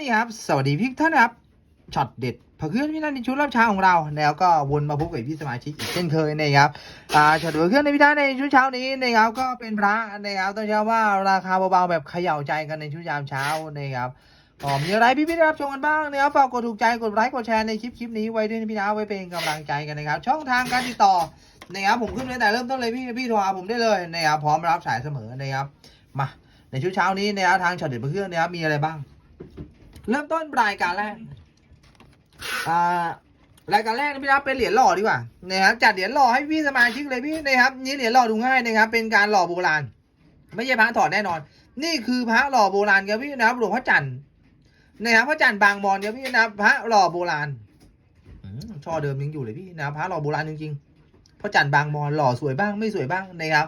นี่ครับ สวัสดีพี่ท่านครับ ช็อตเด็ดเครื่องพี่นันในชุดรับเช้าของเรา แล้วก็วนมาพบกับพี่สมาชิกอีกเช่นเคยนะครับอ่าช็อตพระเครื่องในพี่ท่านในชุดเช้านี้นะครับก็เป็นพระนะครับต้องใช้ว่าราคาเบาๆแบบเขย่าใจกันในชุดยามเช้านะครับอ๋อมีอะไรพี่พี่ๆได้รับชมกันบ้างนะครับฝากกดถูกใจกดไลค์กดแชร์ในคลิปคลิปนี้ไว้ด้วยนะพี่นะไว้เป็นกำลังใจกันนะครับ ช่องทางการติดต่อนะครับผมขึ้นไว้แต่เริ่มต้นเลยพี่พี่โทรหาผมได้เลยนะครับพร้อมรับสายเสมอนะครับมาในชุดเช้านี้นะครับทางช็อตเด็ดเครื่องนะครับมีอะไรบ้าง เริ่มต้นรายการแรกอ่ารายการแรกนะพี่นะครับเป็นเหรียญหล่อดีกว่านะครับจัดเหรียญหล่อให้พี่สมาชิกเลยพี่นะครับนี่เหรียญหล่อดูง่ายนะครับ เป็นการหล่อโบราณ ไม่ใช่พระถอดแน่นอน นี่คือพระหล่อโบราณครับพี่นะครับหลวงพ่อจันทร์นะครับพระจันทร์บางบอนครับพี่นะพระหล่อโบราณช่อเดิมยังอยู่เลยพี่นะพระหล่อโบราณจริงๆพระจันทร์บางบอนหล่อสวยบ้างไม่สวยบ้างนะครับ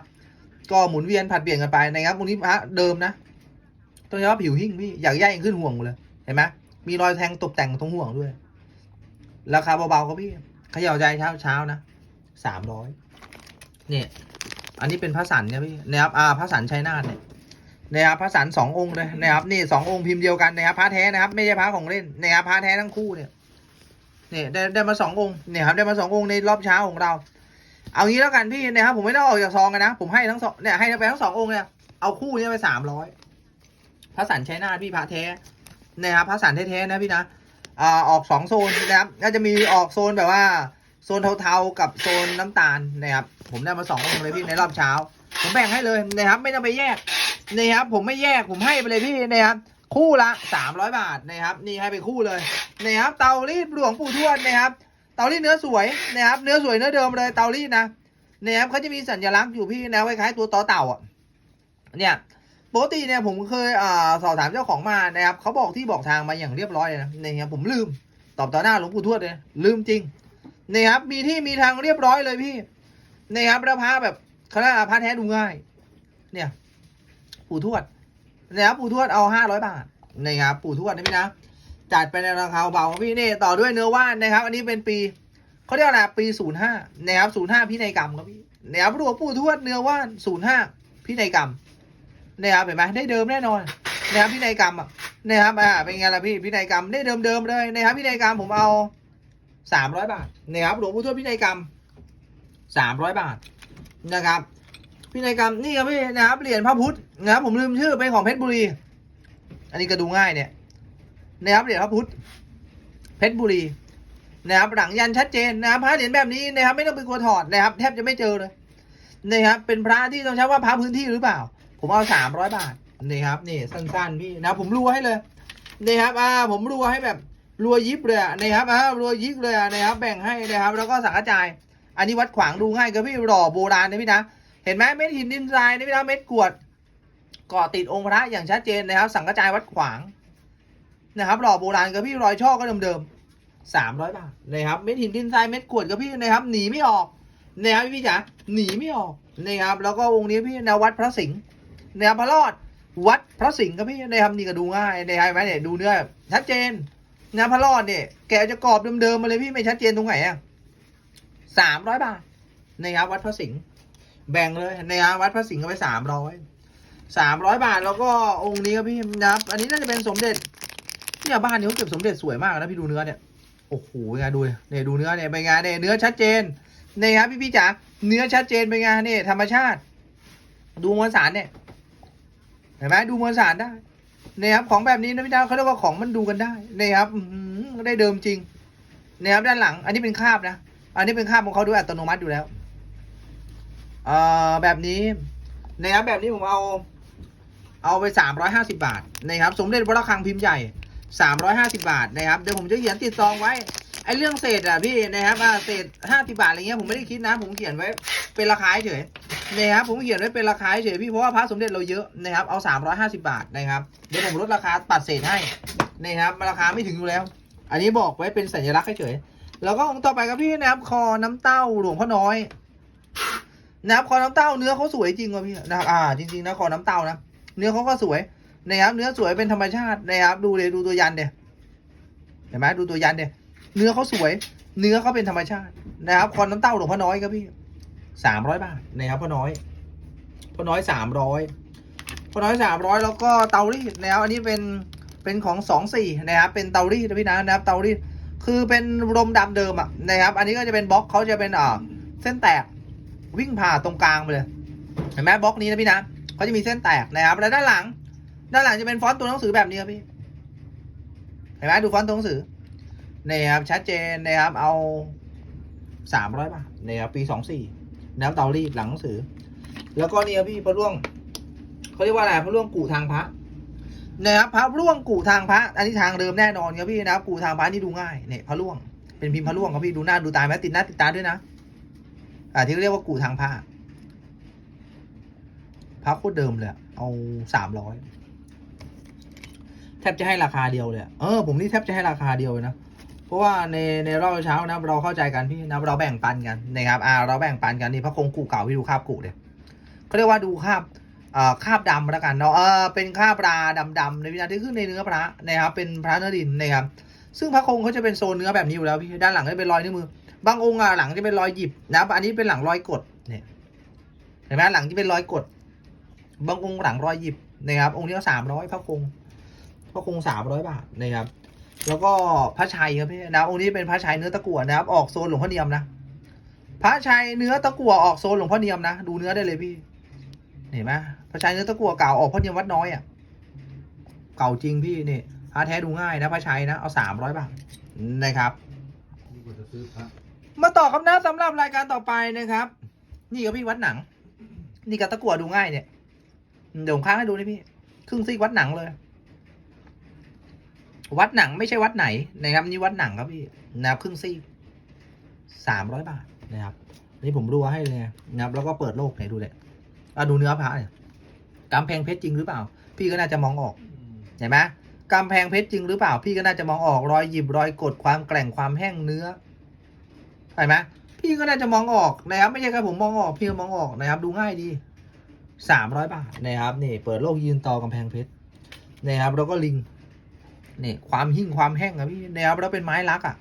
ก็หมุนเวียนผัดเปลี่ยนกันไปนะครับตรงนี้พระเดิมนะต้องใช้ว่าผิวหิ้งพี่อยากย่ายยังขึ้นห่วงเลย ห็นไหมมีรอยแทงตกแต่งตรงห่วงด้วย ราคาเบาๆครับพี่เขย่าใจเช้าเช้าๆนะสามร้อยเนี่ย อันนี้เป็นพระสันเนี่ยพี่นะครับ อ่าพระสันชัยนาทเนี่ยนะครับพระสันสององค์เลยนะครับนี่สององค์พิมพ์เดียวกันนะครับพระแท้นะครับ ไม่ใช่พระของเล่นนะครับพระแท้ทั้งคู่เนี่ยเนี่ยได้ได้มาสององค์เนี่ยครับได้มาสององค์ในรอบเช้าของเรา เอางี้แล้วกันพี่นะครับผมไม่ต้องออกจากซองกันนะ ผมให้ทั้งสองเนี่ยให้ไปทั้งสององค์เนี่ยเอาคู่เนี้ไปสามร้อยพระสันชัยนาทพี่พระแท้ นะครับพระสันแท้ๆนะพี่นะอ่าออกสองโซนนะครับก็จะมีออกโซนแบบว่าโซนเทาๆกับโซนน้ำตาลนะครับผมได้มาสององค์เลยพี่ในรอบเช้า ผมแบ่งให้เลยนะครับ ไม่ต้องไปแยกนะครับผมไม่แยกผมให้ไปเลยพี่นะครับคู่ละสามร้อยบาทนะครับ นี่ให้ไปคู่เลยนะครับ เตารีดหลวงปู่ทวดนะครับ เตารีดเนื้อสวยนะครับ เนื้อสวยเนื้อเดิมเลยเตารีดนะนะครับเขาจะมีสัญลักษณ์อยู่พี่นะคล้ายๆตัวต่อเต่าอะเนี่ย ปกติเนี่ยผมเคยอ่าสอบถามเจ้าของมานะครับเขาบอกที่บอกทางมาอย่างเรียบร้อยเลยนะนะครับผมลืมตอบต่อหน้าหลวงปู่ทวดเลยลืมจริงนี่ครับมีที่มีทางเรียบร้อยเลยพี่นี่ครับแล้วพระแบบเขาเรียกว่าพระแท้ดูง่าย เนี่ย ปู่ทวดนะครับปู่ทวดเอาห้าร้อยบาทนี่ครับปู่ทวดนะพี่นะจัดไปในราคาเบาครับพี่นี่ต่อด้วยเนื้อว่านนะครับ อันนี้เป็นปีเขาเรียกอะไรปีศูนย์ห้านะครับศูนย์ห้าพินัยกรรมครับพี่นะครับหลวงปู่ทวดเนื้อว่านศูนย์ห้าพินัยกรรม นะครับเห็นไหมได้เดิมแน่นอนนะครับพินัยกรรมอะนะครับอ่าเป็นไงล่ะพี่พินัยกรรมได้เดิมๆเลยนะครับพินัยกรรมผมเอาสามร้อยบาทนะครับหลวงปู่ทวดพินัยกรรมสามร้อยบาทนะครับพินัยกรรมนี่ครับพี่นะครับเหรียญพระพุทธนะครับผมลืมชื่อเป็นของเพชรบุรี อันนี้ก็ดูง่ายเนี่ยนะครับเหรียญพระพุทธเพชรบุรีนะครับหลังยันชัดเจนนะครับพระเหรียญแบบนี้นะครับไม่ต้องไปกลัวถอดนะครับแทบจะไม่เจอเลยนะครับเป็นพระที่ต้องใช้ว่าพระพื้นที่หรือเปล่า ผมเอาสามร้อยบาทนี่ครับนี่สั้นๆพี่นะผมรัวให้เลยนี่ครับอ่าผมรัวให้แบบรัวยิบเลยอะนี่ครับอ่ารัวยิบเลยอะนะครับแบ่งให้นะครับ แล้วก็สังกระจาย อันนี้วัดขวางดูง่ายกับพี่หล่อโบราณนะพี่นะเห็นไหมเม็ดหินดินทรายนี่พี่นะเม็ดกวดก่อติดองค์พระอย่างชัดเจนนะครับ สังกระจายวัดขวางนะครับหล่อโบราณกับพี่รอยช่อก็เดิมๆสามร้อยบาทนะครับเม็ดหินดินทรายเม็ดกวดกับพี่นะครับหนีไม่ออกนะครับพี่จ๋าหนีไม่ออกนะครับแล้วก็องค์นี้พี่นวัดพระสิงห์ แนวพระรอดวัดพระสิงห์ครับพี่นะครับนี่ก็ดูง่ายนะครับเห็นไหมเนี่ยดูเนื้อชัดเจนนะพระรอดเนี่ยแกจะกรอบเดิมๆมาเลยพี่ไม่ชัดเจนตรงไหนอะสามร้อยบาทนะครับวัดพระสิงห์แบ่งเลยนะครับวัดพระสิงห์ก็ไปสามร้อยสามร้อยบาทแล้วก็องค์นี้ครับพี่นะครับ อันนี้น่าจะเป็นสมเด็จเนี่ยบ้านนี้เขาเก็บสมเด็จสวยมากนะพี่ดูเนื้อเนี่ยโอ้โหเป็นไงดูเนี่ยดูเนื้อเนี่ยเป็นไงเนี่ยเนื้อชัดเจนเนี่ครับพี่พี่จ๋าเนื้อชัดเจนเป็นไงเนี่ยธรรมชาติ ดูมวลสารเนี่ย ห็นไหมดูมวลสารได้นะครับของแบบนี้นะพี่ดาวเขาเรียกว่าของมันดูกันได้นะครับอได้เดิมจริงนะครับด้านหลัง อันนี้เป็นคาบนะ อันนี้เป็นคาบของเขาด้วยอัตโนมัติอยู่แล้วเอ่อแบบนี้นะครับแบบนี้ผมเอา เอาไปสามร้อยห้าสิบาทนะครับ สมเด็จพระระฆังพิมพ์ใหญ่สามร้อยห้าสิบาทนะครับเดี๋ยวผมจะเขียนติดซองไว้ ไอเรื่องเศษอะพี่นะครับอ่าเศษห้าสิบาทอะไรเงี้ยผมไม่ได้คิดนะ ผมเขียนไว้เป็นราคาเฉยนะครับผมเขียนไว้เป็นราคาเฉยพี่เพราะว่าพระสมเด็จเราเยอะนะครับเอา 350 บาทนะครับเดี๋ยวผมลดราคาตัดเศษให้นะครับราคาไม่ถึงอยู่แล้ว อันนี้บอกไว้เป็นสัญลักษณ์เฉยแล้วก็องค์ต่อไปครับพี่นะครับ คอน้ำเต้าหลวงพ่อน้อยนะครับคอน้ำเต้าเนื้อเขาสวยจริงว่ะพี่นะครับอ่าจริงๆนะคอน้ำเต้านะเนื้อเขาก็สวยนะครับเนื้อสวยเป็นธรรมชาตินะครับดูเลยดูตัวยันเดียเห็นไหมดูตัวยันเดีย เนื้อเขาสวย เนื้อเขาเป็นธรรมชาตินะครับคอน้ำเต้าหลวงพ่อน้อยครับพี่สามร้อยบาทนะครับพ่อน้อยพ่อน้อยสามร้อยพ่อน้อยสามร้อยแล้วก็เตารีดแล้วอันนี้เป็นเป็นของสองสี่นะครับเป็นเตารีดนะพี่นะนะครับเตารีดคือเป็นลมดำเดิมอะนะครับ อันนี้ก็จะเป็นบล็อกเขาจะเป็นอ่าเส้นแตกวิ่งผ่าตรงกลางไปเลยเห็นไหมบล็อกนี้นะพี่นะเขาจะมีเส้นแตกนะครับแล้วด้านหลัง ด้านหลังจะเป็นฟอนต์ตัวหนังสือแบบนี้ครับพี่เห็นไหมดูฟอนต์ตัวหนังสือ นี่ครับ ชัดเจนนะครับ เอาสามร้อยบาทนะครับปีสองสี่นะครับเตารีดหลังหนังสือ แล้วก็นี่ครับพี่พระร่วงเขาเรียกว่าอะไรพระร่วงกู่ทางพระนะครับพระร่วงกู่ทางพระ อันนี้ทางเดิมแน่นอนครับพี่นะครับกู่ทางพระนี่ดูง่ายเนี่ยพระร่วงเป็นพิมพ์พระร่วงครับพี่ดูหน้าดูตาไหมติดหน้าติดตาด้วยนะอ่าที่เรียกว่ากู่ทางพระพระโคตรเดิมเลยเอาสามร้อยแทบจะให้ราคาเดียวเลยเออผมนี่แทบจะให้ราคาเดียวเลยนะ ราะว่าในในรอบเช้านะเราเข้าใจกันพี่นะเราแบ่งปันกันนะครับอ่าเราแบ่งปันกันนี่พระคงกูเก่าพี่ดูคาบกูเนี่ยเขาเรียกว่าดูคาบเอ่อคาบดำแล้วกันเนาะเออเป็นคาบปลาดำๆในวินาที่ขึ้นในเนื้อพระนะครับเป็นพระนื้อดินนะครับซึ่งพระคงเขาจะเป็นโซนเนื้อแบบนี้อยู่แล้วพี่ด้านหลังจะเป็นรอยนิ้วมือบางองค์อะหลังจะเป็นรอยหยิบนะอันนี้เป็นหลังรอยกดเนี่ยเห็นไหมหลังจะเป็นรอยกด บางองค์หลังรอยหยิบนะครับองค์นี้ก็สามร้อยพระคงพระคงสามร้อยบาทนะครับ แล้วก็พระชัยครับพี่นะองค์นี้เป็นพระชัยเนื้อตะกั่วนะครับ ออกโซนหลวงพ่อเนียมนะพระชัยเนื้อตะกั่วออกโซนหลวงพ่อเนียมนะดูเนื้อได้เลยพี่เห็นไหมพระชัยเนื้อตะกั่วเก่าออกพ่อเนียมวัดน้อยอะเก่าจริงพี่นี่พระแท้ดูง่ายนะพระชัยนะเอาสามร้อยบาทนะครับมาต่อคำนะสำหรับรายการต่อไปนะครับ นี่ก็พี่วัดหนัง นี่กับตะกั่วดูง่ายเนี่ยเดี๋ยวผมค้างให้ดูนี่พี่ ครึ่งซีกวัดหนังเลย วัดหนังไม่ใช่วัดไหนนะครับนี่วัดหนังครับพี่นะครับครึ่งซีกสามร้อยบาทนะครับนี่ผมรัวให้เลยนะครับแล้วก็เปิดโลกไหนดูเลยเอาดูเนื้อพระเนี่ยกำแพงเพชรจริงหรือเปล่า พี่ก็น่าจะมองออกเห็นไหมกำแพงเพชรจริงหรือเปล่า พี่ก็น่าจะมองออกรอยหยิบรอยกดความแกร่งความแห้งเนื้อเห็นไหมพี่ก็น่าจะมองออกนะครับ ไม่ใช่แค่ผมมองออกพี่ก็มองออกนะครับ ดูง่ายดีสามร้อยบาทนะครับนี่เปิดโลกยืนต่อกำแพงเพชรนะครับแล้วก็ลิง นี่ความหิ่งความแห้งอะพี่นะครับแล้วเป็นไม้รักอะ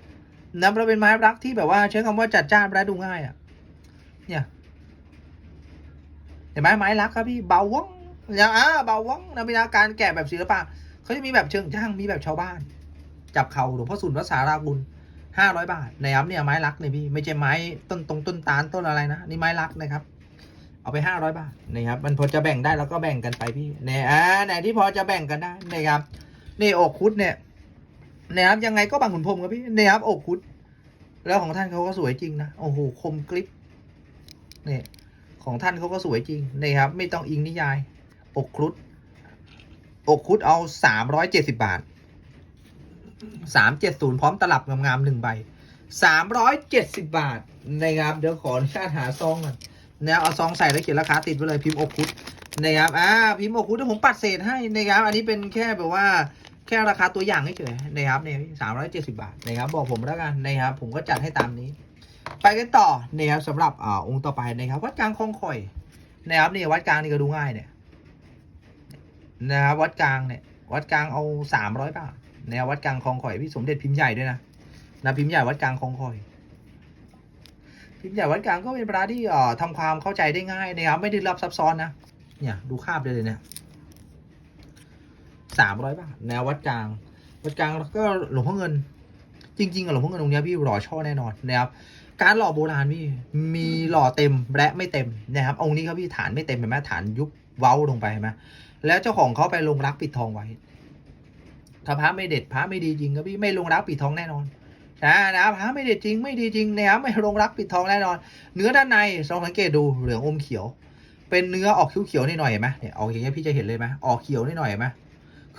นะครับแล้วเป็นไม้รักที่แบบว่าใช้คำว่าจัดจ้านและดูง่ายอะเนี่ยเห็นไหมไม้รักครับพี่เบาว่องอย่างอ่าเบาว่องนะมีอาการแกะแบบศิลปะเขาจะมีแบบเชิงช่างมีแบบชาวบ้าน จับเขาหลวงพ่อสุนวัดสาราบุญห้าร้อยบาทนะครับเนี่ยไม้รักเนี่ยพี่ไม่ใช่ไม้ต้นตรงต้นตาลต้นอะไรนะนี่ไม้รักนะครับเอาไปห้าร้อยบาทนะครับมันพอจะแบ่งได้แล้วก็แบ่งกันไปพี่เนี่ยอ่าไหนที่พอจะแบ่งกันได้นะครับ นี่อกคุดเนี่ยนะครับยังไงก็บางขุนพรมครับพี่นี่ยครับอกคุด แล้วของท่านเขาก็สวยจริงนะโอ้โหคมกริบเนี่ยของท่านเขาก็สวยจริงนะครับ ไม่ต้องอิงนิยาย อกครุฑอกคุดเอาสามร้อยเจ็ดสิบาทสามเจ็ดศูนย์พร้อมตลับงามๆหนึ่งใบสามร้อยเจ็ดสิบาทนะครับเดี๋ยวขออนุญาตหาซองก่อนนะเอาซองใส่แล้วเขียนราคาติดไว้เลยพิมพ์อกคุดนะครับอ่าพิมพ์อกคุดเดี๋ยวผมปัดเศษให้นะครับอันนี้เป็นแค่แบบว่า แค่ราคาตัวอย่างเฉยๆนะครับเนี่ยสามร้อยเจ็ดสิบาทนะครับบอกผมแล้วกันนะครับผมก็จัดให้ตามนี้ ไปกันต่อนะครับสำหรับอ่าองค์ต่อไปนะครับ วัดกลางคลองข่อยนะครับนี่วัดกลางนี่ก็ดูง่ายเนี่ยนะครับวัดกลางเนี่ยวัดกลางเอาสามร้อยบาทแนววัดกลางคลองข่อยพี่สมเด็จพิมพ์ใหญ่ด้วยนะนะพิมพ์ใหญ่วัดกลางคลองข่อยพิมพ์ใหญ่วัดกลางก็เป็นปลาที่เอ่อทำความเข้าใจได้ง่ายนะครับไม่ได้รับซับซ้อนนะเนี่ยดูคาบได้เลยเนี่ย สามร้อยบาทแนววัดกลาง วัดกลางแล้วก็หลวงพ่อเงิน จริงๆอะหลวงพ่อเงินตรงนี้พี่หล่อช่อแน่นอนนะครับ การหล่อโบราณพี่มีหล่อเต็มและไม่เต็มนะครับองค์นี้ครับพี่ฐานไม่เต็มเห็นไหมฐานยุบเว้าลงไปเห็นไหมแล้วเจ้าของเขาไปลงรักปิดทองไว้ ถ้าพระไม่เด็ดพระไม่ดีจริงก็พี่ไม่ลงรักปิดทองแน่นอนนะนะพระไม่เด็ดจริงไม่ดีจริงนะครับไม่ลงรักปิดทองแน่นอน เนื้อด้านในลองสังเกตดูเหลืองอมเขียว เป็นเนื้อออกเขียวๆนิดหน่อยเห็นไหมเนี่ยออกอย่างเงี้ยพี่จะเห็นเลยไหมออกเขียวนิดหน่อยเห็นไหม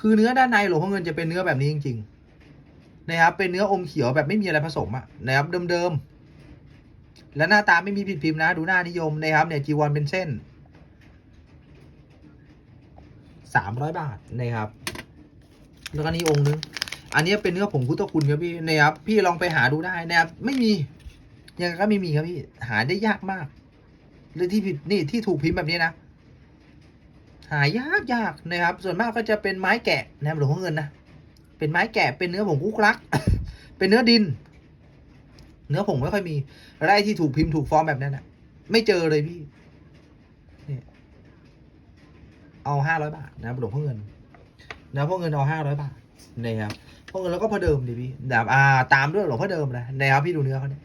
คือเนื้อด้านในหลวงพ่อเงินจะเป็นเนื้อแบบนี้จริงๆนะครับเป็นเนื้ออมเขียวแบบไม่มีอะไรผสมอะนะครับเดิมๆและหน้าตาไม่มีผิดพิมพ์นะ ดูหน้านิยมนะครับเนี่ยจีวรเป็นเส้นสามร้อยบาทนะครับ แล้วก็นี่องค์นึง อันนี้เป็นเนื้อผงพุทธคุณครับพี่นะครับพี่ลองไปหาดูได้นะครับ ไม่มี ยังไงก็ไม่มีครับพี่ หาได้ยากมากเลยที่ผิดนี่ที่ถูกพิมพ์แบบนี้นะ หายากยากนะครับ ส่วนมากก็จะเป็นไม้แกะนะครับหลวงพ่อเงินนะเป็นไม้แกะเป็นเนื้อผงคุกรัก เป็นเนื้อดิน เนื้อผงไม่ค่อยมีล้วไอ้ที่ถูกพิมพ์ถูกฟอร์มแบบนั้นอนะไม่เจอเลยพี่เอาห้าร้อยบาทนะครับหลวงพ่อเงินนะพ่อเงินเอาห้าร้อยบาทนะครับพ่อเงินแล้วก็พ่อเดิมดิพี่แบบอ่าตามด้วยหลวงพ่อเดิมนะนะครับพี่ดูเนื้อเขาเนี่ย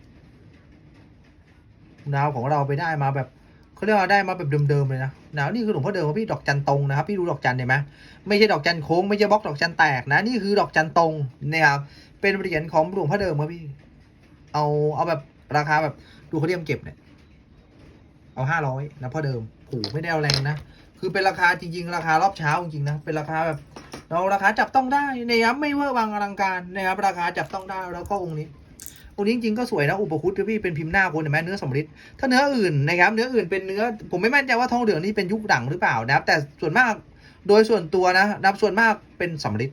นาวของเราไปได้มาแบบ เขาเรียกว่าได้มาแบบเดิมๆเลยนะนาวนี่คือหลวงพ่อเดิมครับพี่ดอกจันตรงนะครับ พี่ดูดอกจันเห็นไหมไม่ใช่ดอกจันโค้งไม่ใช่บล็อกดอกจันแตกนะ นี่คือดอกจันตรงนะครับ เป็นเหรียญของหลวงพ่อเดิมครับพี่ เอาเอาแบบราคาแบบดูเขาเรียมเก็บเนี่ย เอาห้าร้อยนะพ่อเดิมโอ้โหไม่ได้เอาแรงนะ คือเป็นราคาจริง ๆ ราคารอบเช้าจริงๆนะ เป็นราคาแบบเราราคาจับต้องได้นะครับไม่เวอร์วังอลังการนะครับราคาจับต้องได้แล้วก็องค์นี้ องค์นี้จริงๆก็สวยนะอุปคุตพี่เป็นพิมพ์หน้าคนเห็นไหมเนื้อสำริดถ้าเนื้ออื่นนะครับเนื้ออื่นเป็นเนื้อผมไม่มั่นใจว่าทองเหลืองนี่เป็นยุคดังหรือเปล่านะครับ แต่ส่วนมากโดยส่วนตัวนะนับส่วนมากเป็นสำริด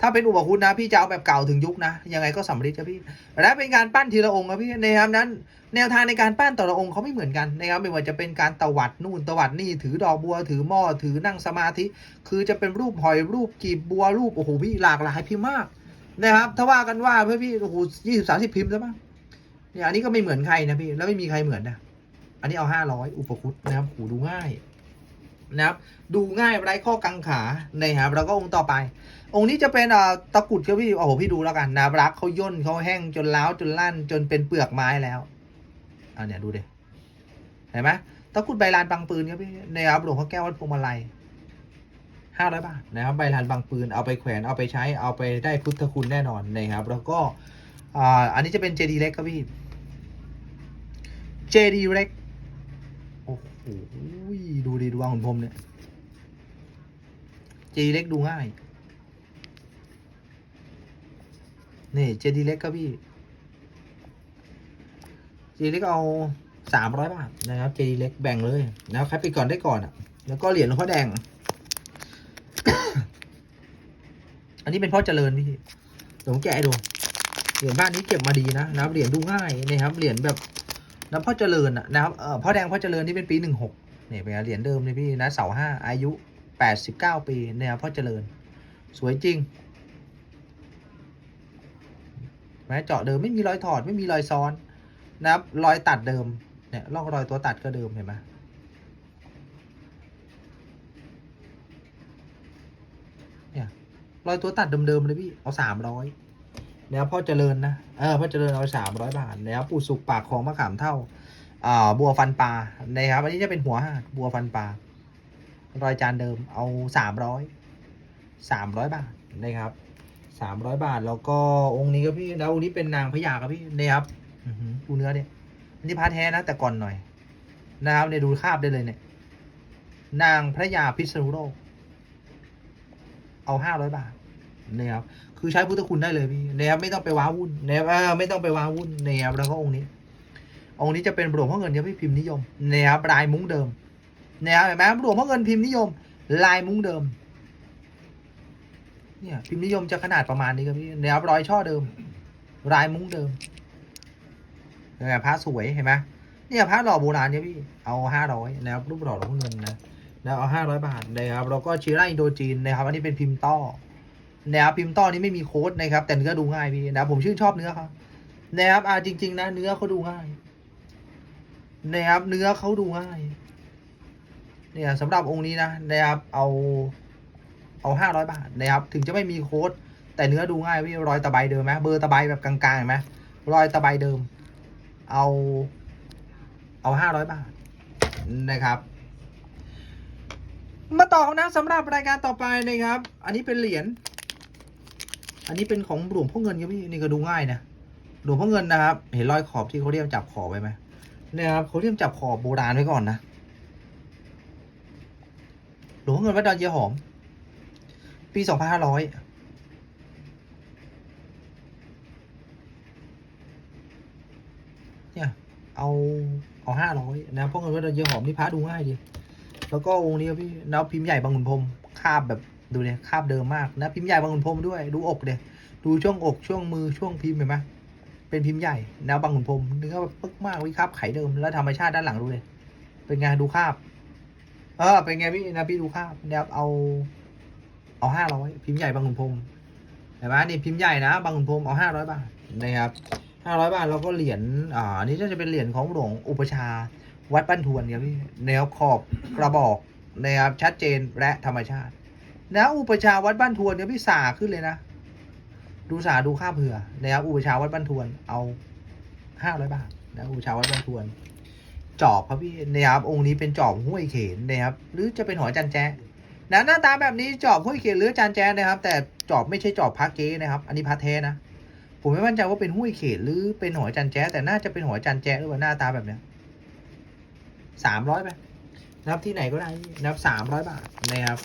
ถ้าเป็นอุปคุตนะพี่จะเอาแบบเก่าถึงยุคนะยังไงก็สำริดครับพี่และเป็นการปั้นทีละองค์ครับพี่นะครับนั้น แนวทางในการปั้นแต่ละองค์เขาไม่เหมือนกันนะครับไม่ว่าจะเป็นการตวัดนู่นตวัดนี่ถือดอกบัวถือหม้อถือนั่งสมาธิ คือจะเป็นรูปหอยรูปกีบบัวรูปโอ้โหพี่หลากหลายพิมพ์มาก นะครับ ถ้าว่ากันว่าเพื่อพี่โอ้โหยี่สิบสามสิบพิมพ์แล้วมั้งเนี่ยอันนี้ก็ไม่เหมือนใครนะพี่แล้วไม่มีใครเหมือนนะอันนี้เอาห้าร้อยอุปคุตนะครับโอ้โหดูง่ายนะครับดูง่ายไร้ข้อกังขานะครับแล้วก็องค์ต่อไป องค์นี้จะเป็นอ่อตะกุดครับพี่โอ้โหพี่ดูแล้วกันนะรักเขาย่นเขาแห้งจนล้าวจนลั่น จนเป็นเปลือกไม้แล้วอ่าเนี่ยดูดิเห็นไหมตะกุดใบลานบางปืนครับพี่นะครับหลวงพ่อแก้ววัดพวงมาลัย ห้าร้อยบาทนะครับใบลานบางปืนเอาไปแขวนเอาไปใช้เอาไปได้พุทธคุณแน่นอนนะครับ แล้วก็อ่าอันนี้จะเป็นเจดีเล็กครับพี่เจดีเล็กโอ้โหดูดิดูวางหุ่นพรมเนี่ยเจดีเล็กดูง่ายนี่เจดีเล็กครับพี่เจดีเล็กเอาสามร้อยบาทนะครับเจดีเล็กแบ่งเลยนะครับใครไปก่อนได้ก่อนอะแล้วก็เหรียญหลวงพ่อแดง อันนี้เป็นพ่อเจริญพี่เดี๋ยวผมแกะดูเหรียญบ้านนี้เก็บมาดีนะนะครับเหรียญดูง่ายนะครับเหรียญแบบนะพ่อเจริญอะนะครับเออพ่อแดงพ่อเจริญที่เป็นปีหนึ่งหกเนี่ยเป็นเหรียญเดิมเลยพี่นะเสาห้าอายุแปดสิบเก้าปีนะครับพ่อเจริญ สวยจริงแม้เจาะเดิมไม่มีรอยถอดไม่มีรอยซ้อนนะครับรอยตัดเดิมเนี่ยร่องรอยตัวตัดก็เดิมเห็นไหมเนี่ย รอยตัวตัดเดิมๆเลยพี่ เอาสามร้อยแล้วพ่อเจริญนะ เออพ่อเจริญเอาสามร้อยบาท แล้วปู่สุกปากของมะขามเท่าอ่าบัวฟันปลานะครับอันนี้จะเป็นหัวหาดบัวฟันปลารอยจานเดิมเอาสามร้อยสามร้อยบาทนะครับสามร้อยบาทแล้วก็องค์นี้ก็พี่แล้วองค์นี้เป็นนางพญาครับพี่เนี่ยครับอืปูเนื้อเนี่ยอันนี้พาแท้นะแต่ก่อนหน่อย นะครับเนี่ยดูคาบได้เลยเนี่ย นางพระยาพิษณุโลก เอาห้าร้อยบาทนะครับคือใช้พุทธคุณได้เลยพี่นะครับไม่ต้องไปว้าวุ่นนะครับไม่ต้องไปว้าวุ่นนะครับแล้วก็องค์นี้ องค์นี้จะเป็นหลวงพ่อเงินครับพี่พิมพ์นิยมนะครับลายมุ้งเดิมนะครับเห็นไหมหลวงพ่อเงินพิมพ์นิยม ลายมุ้งเดิมเนี่ยพิมพ์นิยมจะขนาดประมาณนี้ครับพี่นะครับรอยช่อเดิมลายมุ้งเดิมเนี่ยพระสวยเห็นไหมเนี่ยพระหล่อโบราณเนี่ยพี่เอาห้าร้อยนะครับรูปหล่อหลวงพ่อเงินนะ แล้วเอาห้าร้อยบาทนะครับแล้วก็ชิร่าอินโดจีนนะครับอันนี้เป็นพิมพ์ต้อนะครับพิมพ์ต้อนี้ไม่มีโค้ดนะครับ แต่เนื้อดูง่ายพี่นะผมชื่นชอบเนื้อเขานะครับอ่าจริง ๆ นะ เนื้อเขาดูง่ายนะครับเนื้อเขาดูง่าย เนี่ยสำหรับองค์นี้นะนะครับเอาเอาห้าร้อยบาทนะครับ ถึงจะไม่มีโค้ดแต่เนื้อดูง่ายพี่รอยตะไบเดิมไหมเบอร์ตะไบแบบกลางๆเห็นไหมรอยตะไบเดิม เอา เอาห้าร้อยบาทนะครับ มาต่อนะสำหรับรายการต่อไปนะครับ อันนี้เป็นเหรียญ อันนี้เป็นของหลวงพ่อเงินครับพี่นี่ก็ดูง่ายนะ หลวงพ่อเงินนะครับ เห็นรอยขอบที่เขาเรียกจับขอบไว้ไหมเนี่ยครับเขาเรียกจับขอบโบราณไว้ก่อนนะ หลวงพ่อเงินวัดดอนเยหอม ปีสองพันห้าร้อยเนี่ย เอาเอาห้าร้อยนะพราะเงินว่าเราเยอะหอมนี่พระดูง่ายดี แล้วก็องค์นี้ครับพี่แล้วพิมพ์ใหญ่บางขุนพรมคาบแบบดูเนี่ยคาบเดิมมากนะพิมพ์ใหญ่บางขุนพรมด้วยดูอกเดียดูช่วงอกช่วงมือช่วงพิมพ์เห็นไหมเป็นพิมพ์ใหญ่แนวบางขุนพรมเนื้อแบบปึ๊กมากวิคาบไข่เดิมแล้วธรรมชาติด้านหลังดูเลยเป็นไงดูคาบ เออเป็นไงพี่นะพี่ดูคาบแนวเอา เอาห้าร้อยพิมพ์ใหญ่บางขุนพรมเห็นไหมนี่พิมพ์ใหญ่นะบางขุนพรมเอาห้าร้อยบาทนะครับห้าร้อยบาทแล้วก็เหรียญอ่านนี้จะเป็นเหรียญของหลวงอุปชา วัดบ้านทวนครับพี่แนวขอบกระบอกนะครับชัดเจนและธรรมชาตินะอุปชาวัดบ้านทวนเนี่ยพี่สาขึ้นเลยนะ ดูสาดูค่าเผื่อนะครับอุปชาวัดบ้านทวนเอาห้าร้อยบาทนะอุปชาวัดบ้านทวน จอบครับพี่นะครับองค์นี้เป็นจอบห้วยเขนนะครับ หรือจะเป็นหอจันแจ๊นะหน้าตาแบบนี้จอบห้วยเขนหรือจันแจ๊นะครับ แต่จอบไม่ใช่จอบพระเก๊นะครับ อันนี้พระแท้นะผมไม่มั่นใจว่าเป็นห้วยเขนหรือเป็นหอจันแจ๊แต่น่าจะเป็นหอจันแจ๊ะหรือว่าหน้าตาแบบเนี้ย สามร้อยไปนะครับที่ไหนก็ได้นะครับสามร้อยบาทนะครับ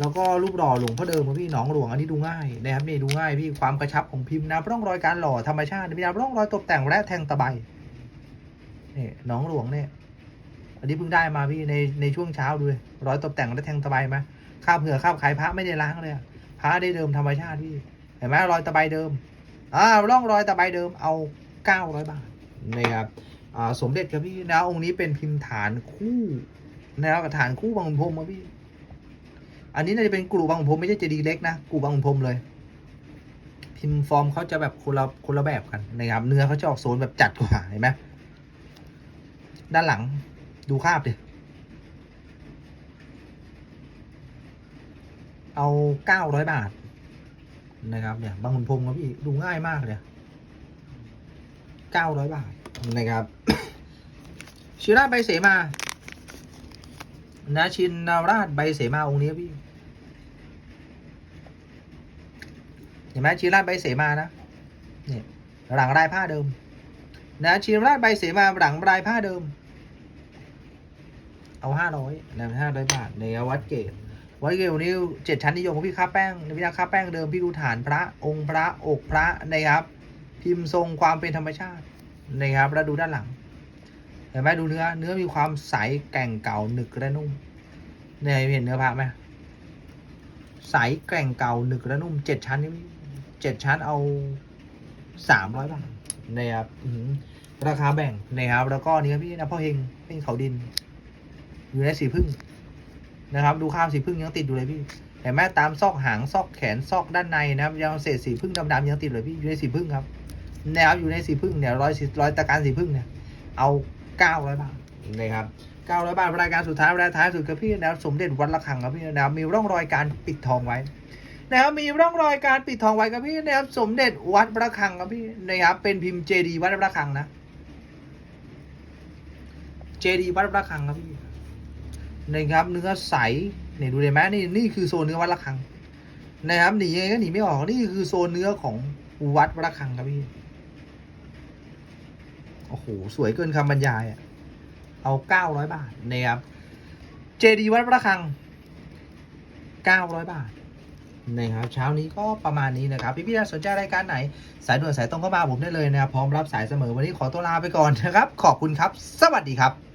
แล้วก็รูปหล่อหลวงพ่อเดิมของพี่หนองหลวงอันนี้ดูง่ายนะครับนี่ดูง่ายพี่ความกระชับของพิมพ์นะร่องรอยการหล่อธรรมชาติพี่นะร่องรอยตกแต่งและแทงตะไบนี่หนองหลวงเนี่ยอันนี้เพิ่งได้มาพี่ในในช่วงเช้าดูเลยรอยตกแต่งและแทงตะไบไหมข้าวเผื่อข้าวขายพระไม่ได้ล้างเลยพระได้เดิมธรรมชาติพี่เห็นไหมรอยตะไบเดิมอ่าร่องรอยตะไบเดิมเอาเก้าร้อยบาทนะครับ สมเด็จครับพี่นะองค์นี้เป็นพิมพ์ฐานคู่นะครับฐานคู่บางขุนพรมครับพี่ อันนี้น่าจะเป็นกลุ่บางขุนพรมไม่ใช่เจดีย์เล็กนะกลุ่บางขุนพรมเลย พิมพ์ฟอร์มเขาจะแบบคนละคนละแบบกันนะครับเนื้อเขาจะออกโซนแบบจัดกว่าเห็นไหมด้านหลังดูคาบดิเอาเก้าร้อยบาท นะครับเนี่ยบางขุนพรมครับพี่ดูง่ายมากเลยเก้าร้อยบาท นะครับชิราชใบเสมานะชินนาราชใบเสมาองค์นี้พี่เห็นไหมชินราชใบเสมานะเนี่ยหลังลายผ้าเดิมนะชินราชใบเสมาหลังลายผ้าเดิม เอาห้าร้อยนะห้าร้อยบาทในวัดเกตวัดเกตวันนี้เจ็ดชั้นนิยมของพี่ค้าแป้งในพิธาค้าแป้งเดิมพี่ดูฐานพระองค์พระอกพระนะครับพิมพ์ทรงความเป็นธรรมชาติ นะครับ แล้วดูด้านหลัง เห็นไหมดูเนื้อ เนื้อมีความใสแก่งเก่าหนึกและนุ่มเนี่ยเห็นเนื้อพระไหมใสแก่งเก่าหนึกและนุ่มเจ็ดชั้นนี่เจ็ดชั้นเอาสามร้อยบาทนะครับราคาแบ่งนะครับ แล้วก็เนื้อพี่นะพ่อเฮงเป็นเขาดิน อยู่ในสีพึ่งนะครับ ดูข้ามสีพึ่งยังติดอยู่เลยพี่เห็นไหมตามซอกหางซอกแขนซอกด้านในนะครับยังเศษสีพึ่งดำๆยังติดเลยพี่อยู่ในสีพึ่งครับ แนวอยู่ในสีพึ่งเนี่ยรอยสีรอยตะการสีพึ่งเนี่ยเอาเก้าร้อยบาทนะครับเก้าร้อยบาทรายการสุดท้ายรายท้ายสุดกับพี่นะครับสมเด็จวัดระฆังครับพี่นะครับมีร่องรอยการปิดทองไว้นะครับมีร่องรอยการปิดทองไว้ครับพี่นะครับสมเด็จวัดระฆังครับพี่นะครับเป็นพิมพ์เจดีวัดระฆังนะเจดีวัดระฆังครับพี่นะครับเนื้อใสเนี่ยดูเลยไหมนี่นี่คือโซนเนื้อวัดระฆังนะครับหนียังไงก็หนีไม่ออกนี่คือโซนเนื้อของวัดระฆังครับพี่ โอ้โห สวยเกินคำบรรยายอะเอาเก้าร้อยบาทนะครับ เจดีวัดพระคังเก้าร้อยบาทนะครับเช้านี้ก็ประมาณนี้นะครับ พี่พี่ๆสนใจรายการไหน สายด่วนสายตรงก็มาผมได้เลยนะครับ พร้อมรับสายเสมอวันนี้ขอตัวลาไปก่อนนะครับ ขอบคุณครับ สวัสดีครับ